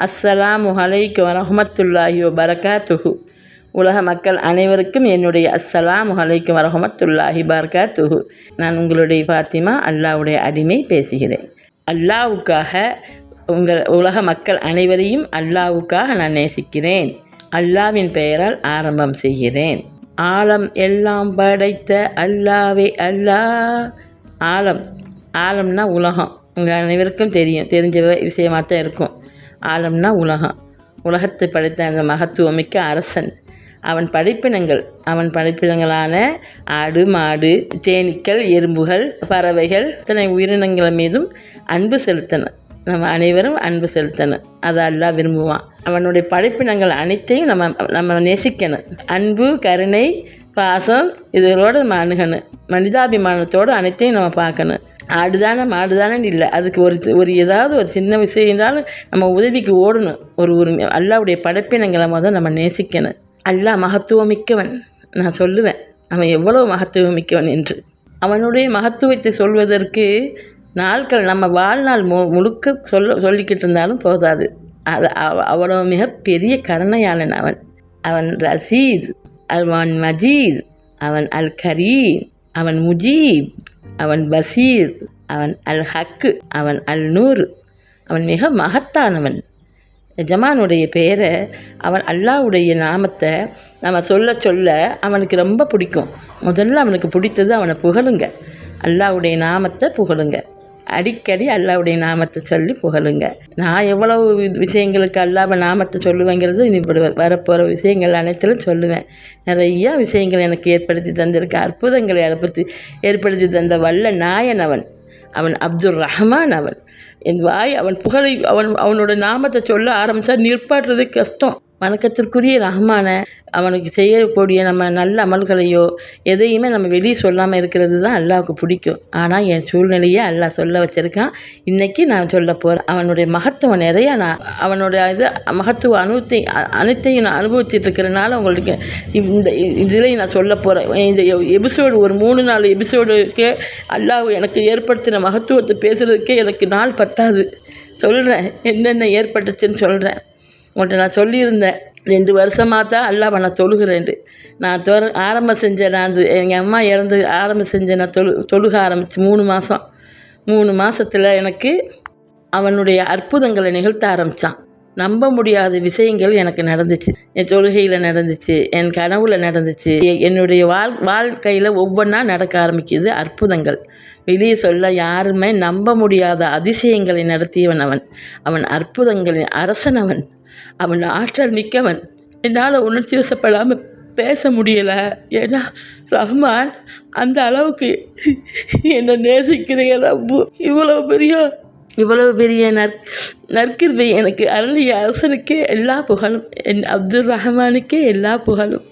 அஸ்ஸலாமு அலைக்கும் வரஹமத்துல்லாஹி வபரகாத்துஹு. உலக மக்கள் அனைவருக்கும் என்னுடைய அஸ்ஸலாமு அலைக்கும் வரஹமத்துல்லாஹி பரகாத்துஹு நான் உங்களுடைய ஃபாத்திமா அல்லாஹ்வுடைய அடிமை பேசுகிறேன். அல்லாவுக்காக உங்கள் உலக மக்கள் அனைவரையும் அல்லாவுக்காக நான் நேசிக்கிறேன். அல்லாவின் பெயரால் ஆரம்பம் செய்கிறேன். ஆழம் எல்லாம் படைத்த அல்லாவே அல்லா. ஆழம் ஆழம்னா உலகம். உங்கள் அனைவருக்கும் தெரியும் தெரிஞ்ச விஷயமாக தான் இருக்கும். ஆழம்னா உலகம். உலகத்தை படைத்த அந்த மகத்துவமிக்க அரசன். அவன் படைப்பினங்கள் அவன் படைப்பினங்களான ஆடு மாடு தேனீக்கள் எறும்புகள் பறவைகள் இத்தனை உயிரினங்கள் மீதும் அன்பு செலுத்தன. நம்ம அனைவரும் அன்பு செலுத்தணும் அதை அல்லா விரும்புவான். அவனுடைய படைப்பினங்கள் அனைத்தையும் நம்ம நம்ம நேசிக்கணும். அன்பு கருணை பாசம் இதுகளோடு நம்ம அணுகணும். மனிதாபிமானத்தோடு அனைத்தையும் நம்ம பார்க்கணும். ஆடுதானே மாடுதானே இல்லை. அதுக்கு ஒரு ஒரு ஏதாவது ஒரு சின்ன விஷயம் இருந்தாலும் நம்ம உதவிக்கு ஓடணும். ஒரு ஒரு அல்லாவுடைய படைப்பினங்களை முதல் நம்ம நேசிக்கணும். அல்லாஹ் மகத்துவமிக்கவன். நான் சொல்லுவேன். அவன் எவ்வளோ மகத்துவமிக்கவன் என்று. அவனுடைய மகத்துவத்தை சொல்வதற்கு நாட்கள் நம்ம வாழ்நாள் மு முழுக்க சொல்ல சொல்லிக்கிட்டு இருந்தாலும் போதாது. அது அவ அவ்வளோ மிகப்பெரிய கருணையாளன் அவன். அவன் ரசீத் அவன் மஜீத் அவன் அல் கரீம் அவன் முஜீப் அவன் பசீர் அவன் அல் ஹக்கு அவன் அல் நூறு அவன் மிக மகத்தானவன். எஜமானுடைய பெயரை அவன் அல்லாவுடைய நாமத்தை நம்ம சொல்ல சொல்ல அவனுக்கு ரொம்ப பிடிக்கும். முதல்ல அவனுக்கு பிடித்தது அவனை புகழுங்க. அல்லாவுடைய நாமத்தை புகழுங்க. அடிக்கடி அல்லாவுடைய நாமத்தை சொல்லி புகழுங்க. நான் எவ்வளவு விஷயங்களுக்கு அல்லாம நாமத்தை சொல்லுவேங்கிறது இனி இப்படி வரப்போகிற விஷயங்கள் அனைத்திலும் சொல்லுவேன். நிறையா விஷயங்கள் எனக்கு ஏற்படுத்தி தந்திருக்க. அற்புதங்களை ஏற்படுத்தி ஏற்படுத்தி தந்த வல்ல நாயன் அவன். அவன் அப்துல் ரஹ்மான் அவன். என் வாய் அவன் புகழை அவன் அவனோட நாமத்தை சொல்ல ஆரம்பித்தா நிற்பாட்டுறது கஷ்டம். வணக்கத்திற்குரிய ரஹ்மான அவனுக்கு செய்யக்கூடிய நம்ம நல்ல அமல்களையோ எதையுமே நம்ம வெளியே சொல்லாமல் இருக்கிறது தான் அல்லாவுக்கு பிடிக்கும். ஆனால் என் சூழ்நிலையே அல்லாஹ் சொல்ல வச்சுருக்கான். இன்றைக்கி நான் சொல்ல போகிறேன் அவனுடைய மகத்துவம் நிறையா நான் அவனுடைய இது மகத்துவ அனுபவத்தை அனைத்தையும் நான் அனுபவிச்சுட்டு இருக்கிறனால உங்களுக்கு இந்த இதில் நான் சொல்ல போகிறேன் இந்த எபிசோடு ஒரு மூணு நாலு எபிசோடுக்கு அல்லாஹ் எனக்கு ஏற்படுத்தின மகத்துவத்தை பேசுகிறதுக்கே எனக்கு நாள் பத்தாது. சொல்கிறேன் என்னென்ன ஏற்பட்டுச்சுன்னு சொல்கிறேன் உங்கள்கிட்ட நான் சொல்லியிருந்தேன். ரெண்டு வருஷமாக தான் அல்லாஹ் நான் தொழுகிறேன் நான் தொ ஆரம்பம் செஞ்சேன் நான் எங்கள் அம்மா இறந்து ஆரம்பம் செஞ்சேன் நான் தொழு தொழுக ஆரம்பித்து மூணு மாதம் மூணு மாதத்தில் எனக்கு அவனுடைய அற்புதங்களை நிகழ்த்த ஆரம்பித்தான் நம்ப முடியாத விஷயங்கள் எனக்கு நடந்துச்சு. என் தொழுகையில் நடந்துச்சு என் கனவுல நடந்துச்சு. என்னுடைய வாழ் வாழ்க்கையில் ஒவ்வொன்றா நடக்க ஆரம்பிக்குது அற்புதங்கள். வெளியே சொல்ல யாருமே நம்ப முடியாத அதிசயங்களை நடத்தியவன் அவன். அவன் அற்புதங்களின் அரசன் அவன். அவன் ஆற்றல் மிக்கவன். என்னால் உணர்ச்சி வசப்படாமல் பேச முடியலை. ஏன்னா ரஹ்மான் அந்த அளவுக்கு என்னை நேசிக்கிறீங்க ரப்பு இவ்வளோ பெரிய இவ்வளவு பெரிய நற் நற்கிருவை எனக்கு அருளிய அரசனுக்கே எல்லா புகழும். என் அப்துல் ரஹ்மானுக்கே எல்லா புகழும்.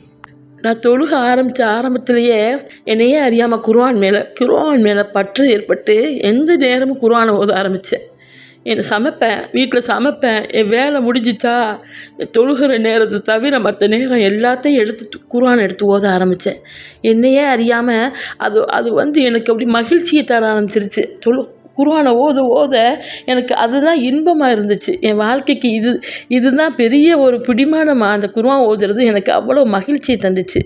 நான் தொழுக ஆரம்பித்த ஆரம்பத்திலேயே என்னையே அறியாமல் குர்வான் மேலே குர்வான் மேலே பற்று ஏற்பட்டு எந்த நேரமும் குர்வானை ஓத ஆரம்பித்தேன் என்ன சமைப்பேன் வீட்டில் சமைப்பேன். என் வேலை முடிஞ்சிச்சா தொழுகிற நேரத்தை தவிர மற்ற நேரம் எல்லாத்தையும் எடுத்து குரான் எடுத்து ஓத ஆரம்பித்தேன் என்னையே அறியாமல் அது அது வந்து எனக்கு அப்படி மகிழ்ச்சியை தர ஆரம்பிச்சிருச்சு. தொழு குருவானை ஓத ஓத எனக்கு அதுதான் இன்பமாக இருந்துச்சு. என் வாழ்க்கைக்கு இது இதுதான் பெரிய ஒரு பிடிமானமாக அந்த குருவான் ஓதுறது எனக்கு அவ்வளோ மகிழ்ச்சியை தந்துச்சு.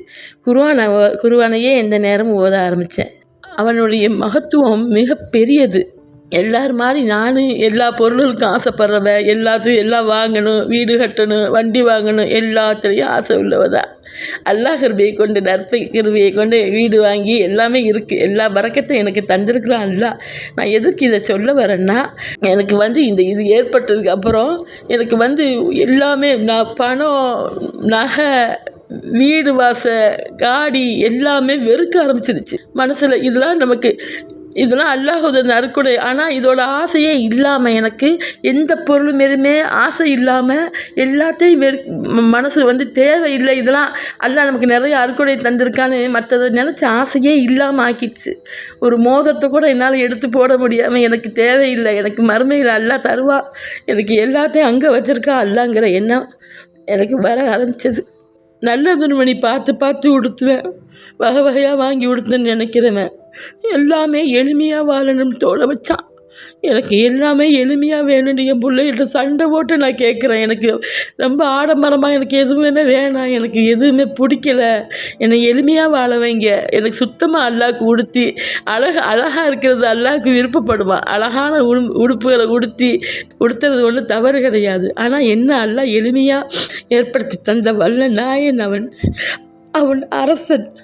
குருவானை குருவானையே எந்த நேரமும் ஓத ஆரம்பித்தேன் அவனுடைய மகத்துவம் மிக பெரியது. எல்லார் மாதிரி நானும் எல்லா பொருளுக்கும் ஆசைப்பட்றவ எல்லாத்தையும் எல்லாம் வாங்கணும் வீடு கட்டணும் வண்டி வாங்கணும் எல்லாத்துலேயும் ஆசை உள்ளவ தான் அல்லாஹ் கிருபையை கொண்டு நற்பை கிருபையை கொண்டு வீடு வாங்கி எல்லாமே இருக்குது எல்லா பறக்கத்தையும் எனக்கு தந்திருக்கிறான் அல்லா நான் எதுக்கு இதை சொல்ல வரேன்னா எனக்கு வந்து இந்த இது ஏற்பட்டதுக்கு அப்புறம் எனக்கு வந்து எல்லாமே நான் பணம் நகை வீடு வாச காடி எல்லாமே வெறுக்க ஆரம்பிச்சிருச்சு. மனசில் இதெல்லாம் நமக்கு இதெல்லாம் அல்லாஹோட நறுக்குடை ஆனால் இதோட ஆசையே இல்லாமல் எனக்கு எந்த பொருள் மேலுமே ஆசை இல்லாமல் எல்லாத்தையும் வெறு மனசு வந்து தேவையில்லை. இதெல்லாம் அல்லாஹ் நமக்கு நிறைய அறுக்குடை தந்திருக்கான்னு மற்றதை நினச்ச ஆசையே இல்லாமல் ஆக்கிடுச்சு. ஒரு மோதிரத்தை கூட என்னால் எடுத்து போட முடியாமல் எனக்கு தேவையில்லை. எனக்கு மருமையில் அல்லா தருவா. எனக்கு எல்லாத்தையும் அங்கே வச்சுருக்கான் அல்லாங்கிற எண்ணம் எனக்கு வர ஆரம்பிச்சது. நல்ல துணிமணி பார்த்து பார்த்து உடுத்துவேன். வகை வகையாக வாங்கி உடுத்துன்னு நினைக்கிறவன் எல்லாமே எளிமையாக வாழணும்னு தோண வச்சான் எனக்கு எல்லாமே எளிமையாக வேணும்னு என் பிள்ளைகிட்ட சண்டை போட்டு நான் கேட்குறேன் எனக்கு ரொம்ப ஆடம்பரமாக எனக்கு எதுவுமே வேணாம். எனக்கு எதுவுமே பிடிக்கல. என்னை எளிமையாக வாழ வைங்க. எனக்கு சுத்தமாக அல்லாவுக்கு உடுத்தி அழகு அழகாக இருக்கிறது அல்லாவுக்கு விருப்பப்படுவான் அழகான உடு உடுப்புகளை உடுத்தி உடுத்துறது ஒன்றும் தவறு கிடையாது. ஆனால் என்ன அல்லாஹ் எளிமையாக ஏற்படுத்தி தந்த வல்ல நாயன் அவன். அவன் அரசன்.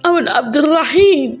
அவன் அப்துல் ரஹீம்.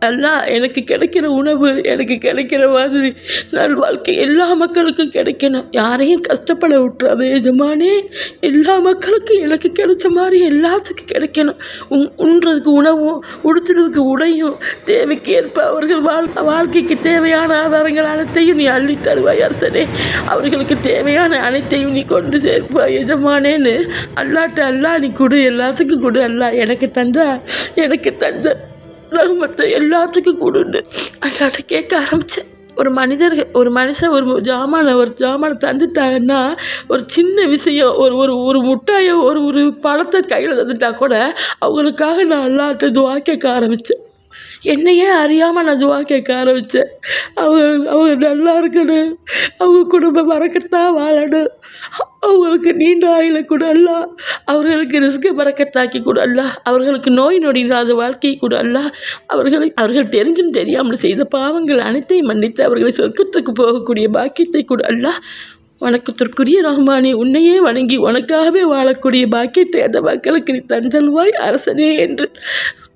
அல்லா எனக்கு கிடைக்கிற உணவு எனக்கு கிடைக்கிற மாதிரி நல் வாழ்க்கை எல்லா மக்களுக்கும் கிடைக்கணும். யாரையும் கஷ்டப்பட விட்டுறாது எஜமானே எல்லா மக்களுக்கும் எனக்கு கிடைச்ச மாதிரி எல்லாத்துக்கும் கிடைக்கணும். உண் உண்றதுக்கு உணவும் உடுத்துறதுக்கு உடையும் தேவைக்கு ஏற்ப அவர்கள் வாழ் வாழ்க்கைக்கு தேவையான ஆதாரங்கள் அனைத்தையும் நீ அள்ளி தருவாய் அரசனே. அவர்களுக்கு தேவையான அனைத்தையும் நீ கொண்டு சேர்ப்பாய் எஜமானேன்னு. அல்லாட்ட அல்லா நீ கொடு எல்லாத்துக்கும் கொடு அல்லா. எனக்கு தந்தா எனக்கு தந்த ரகுமத்தை எல்லாத்துக்கும் கொடுன்னு. அல்லாட்ட கேட்க ஆரம்பித்தேன் ஒரு மனிதர்கள் ஒரு மனுஷன் ஒரு ஜாமானை ஒரு ஜாமானை தந்துட்டாங்கன்னா ஒரு சின்ன விஷயம் ஒரு ஒரு ஒரு முட்டாயோ ஒரு ஒரு பழத்தை கையில் தந்துட்டா கூட அவங்களுக்காக நான் அல்லாட்ட துவா கேட்க ஆரம்பித்தேன் என்னையே அறியாமல் நான் துவா கேட்க ஆரம்பித்தேன் அவங்க அவங்க நல்லா இருக்கணும். அவங்க குடும்பம் மறக்கத்தான் வாழணும். அவங்களுக்கு நீண்ட ஆயில கூட அல்ல அவர்களுக்கு ரிஸ்கை பறக்கத்தாக்கி கூட அல்ல அவர்களுக்கு நோய் நொடி இல்லாத வாழ்க்கையை கூட அல்ல அவர்களை அவர்கள் தெரிஞ்சும் தெரியாமல் செய்த பாவங்கள் அனைத்தையும் மன்னித்து அவர்களை சொர்க்கத்துக்கு போகக்கூடிய பாக்கியத்தை கூட அல்ல வணக்கத்திற்குரிய ரஹ்மானே உன்னையே வணங்கி உனக்காகவே வாழக்கூடிய பாக்கியத்தை அந்த மக்களுக்கு நீ தந்தல்வாய் அரசனே என்று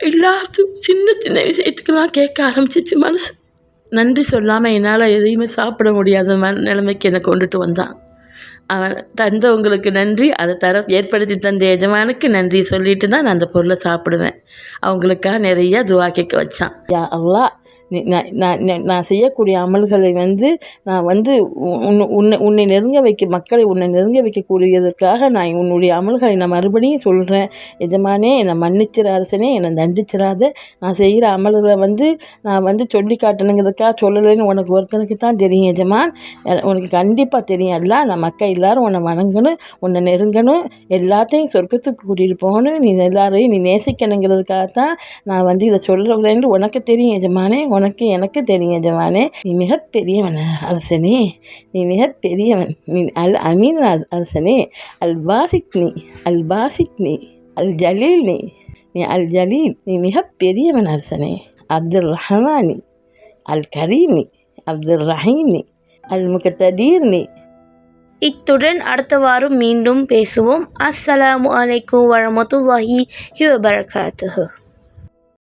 எல்லாத்தையும் சின்ன சின்ன விஷயத்துக்கெல்லாம் கேட்க ஆரம்பிச்சிச்சு மனசு. நன்றி சொல்லாமல் என்னால் எதையுமே சாப்பிட முடியாத ம நிலைமைக்கு என்னை கொண்டுட்டு வந்தான். தந்தவங்களுக்கு நன்றி அதை தர ஏற்படுத்தி தந்த எஜமானுக்கு நன்றி சொல்லிட்டு தான் நான் அந்த பொருளை சாப்பிடுவேன். அவங்களுக்காக நிறைய துவா கேட்க வச்சான். யா நான் நான் நான் செய்யக்கூடிய அமல்களை வந்து நான் வந்து உன்னை உன்னை உன்னை நெருங்க வைக்க மக்களை உன்னை நெருங்க வைக்கக்கூடியதற்காக நான் உன்னுடைய அமல்களை நான் மறுபடியும் சொல்கிறேன் எஜமானே என்னை மன்னிச்சிற அரசனே என்னை தண்டிச்சிடாத நான் செய்கிற அமல்களை வந்து நான் வந்து சொல்லி காட்டணுங்கிறதுக்காக சொல்லலைன்னு உனக்கு ஒருத்தனுக்கு தான் தெரியும் எஜமான். உனக்கு கண்டிப்பாக தெரியும். எல்லாம் நான் மக்கள் எல்லாரும் உன்னை வணங்கணும் உன்னை நெருங்கணும். எல்லாத்தையும் சொர்க்கத்துக்கு கூட்டிகிட்டு போகணும். நீ எல்லாரையும் நீ நேசிக்கணுங்கிறதுக்காக தான் நான் வந்து இதை சொல்கிறேன்னு உனக்கு தெரியும் எஜமானே. உனக்கு எனக்கு தெரியும் எஜமானே. நீ மிகப்பெரியவன் அரசனே. நீ மிகப்பெரியவன். நீ அல் அமீன் அரசனே. அல் பாசிக் நீ அல் பாசிக் நீ அல் ஜலீல் நீ. நீ அல் ஜலீல். நீ மிகப்பெரியவன் அரசனே. அப்துல் ரஹமானி அல் கரீமி அப்துல் ரஹீமி அல் முகத்ததீர் நீ. இத்துடன் அடுத்த வாரம் மீண்டும் பேசுவோம். அஸ்ஸலாமு அலைக்கும் வரமத்துல்லாஹி வபரகாத்துஹு.